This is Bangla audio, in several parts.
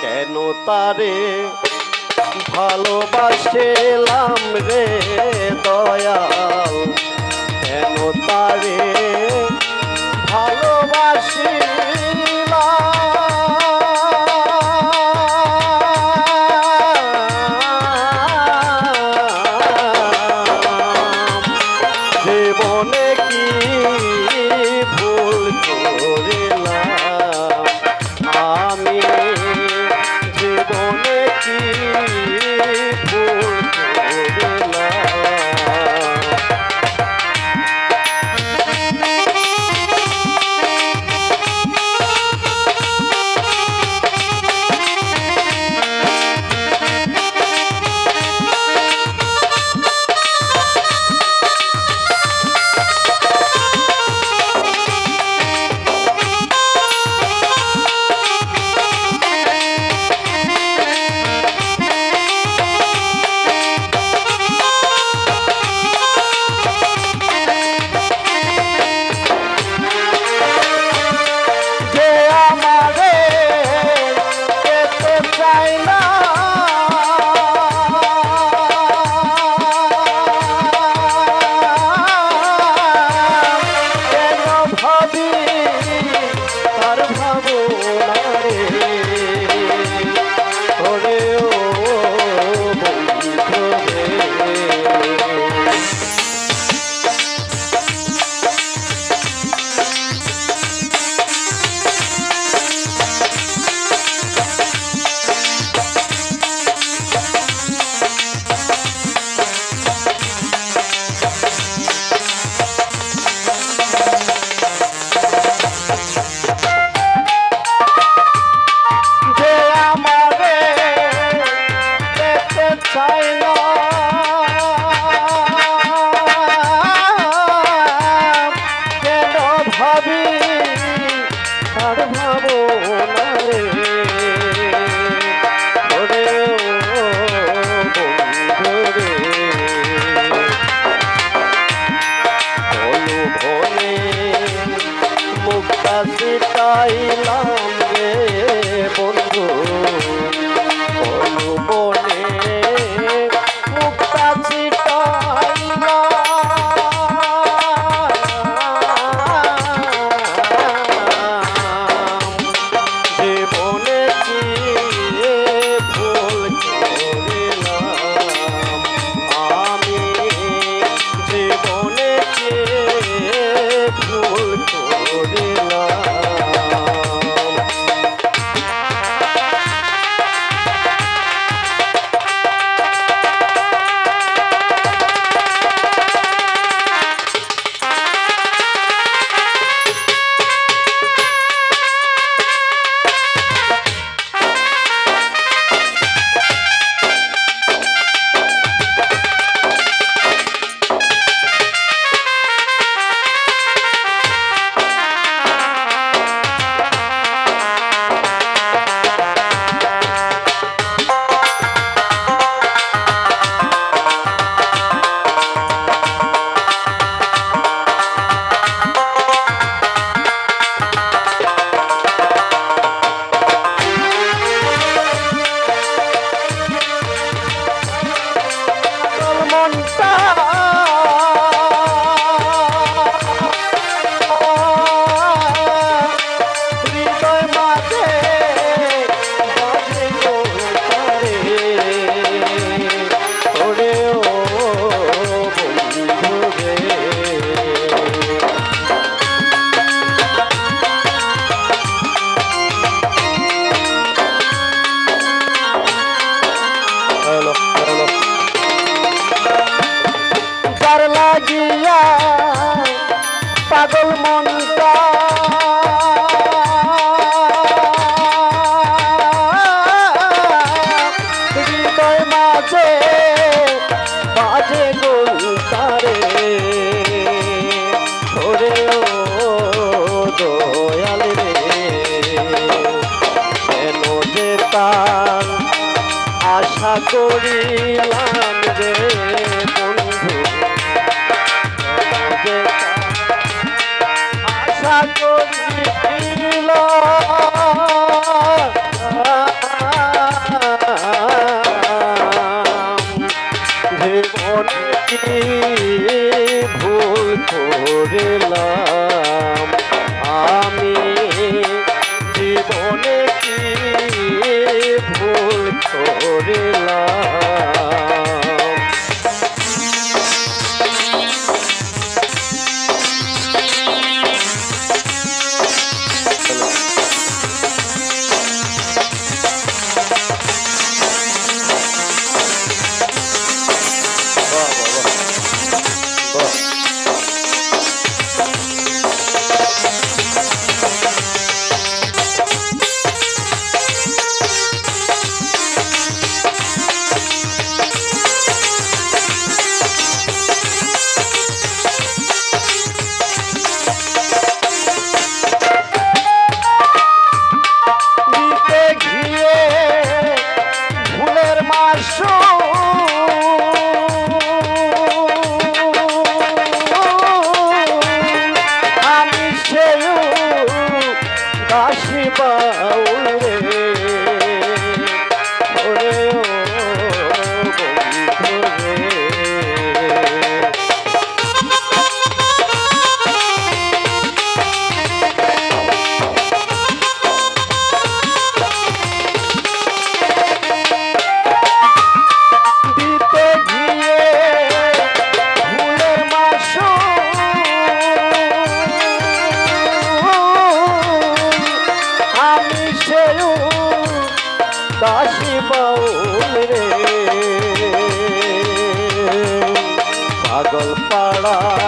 কেন তারে ভালোবাসেলাম রে দয়াল? কেন তারে ভালোবাসে ভাবি আর ভাবো না যায় পাগল মনটা। হৃদয় মাঝে বাজে গরুতারে ওরে ও দয়াল রে। কেন যে তার আশা করিলাম। সরেলা ಕಾಶಿ ಬಾವುಳವೇ পাগল পাড়া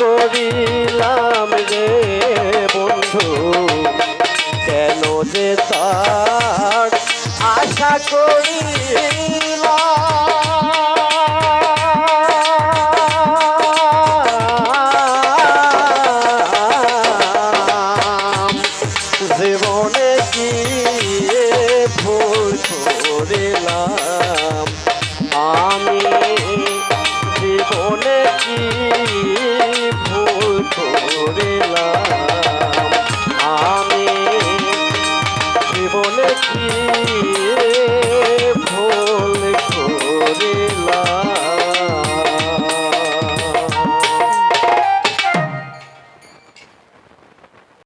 করিলাম রে বন্ধু কেন যে তার আশা করি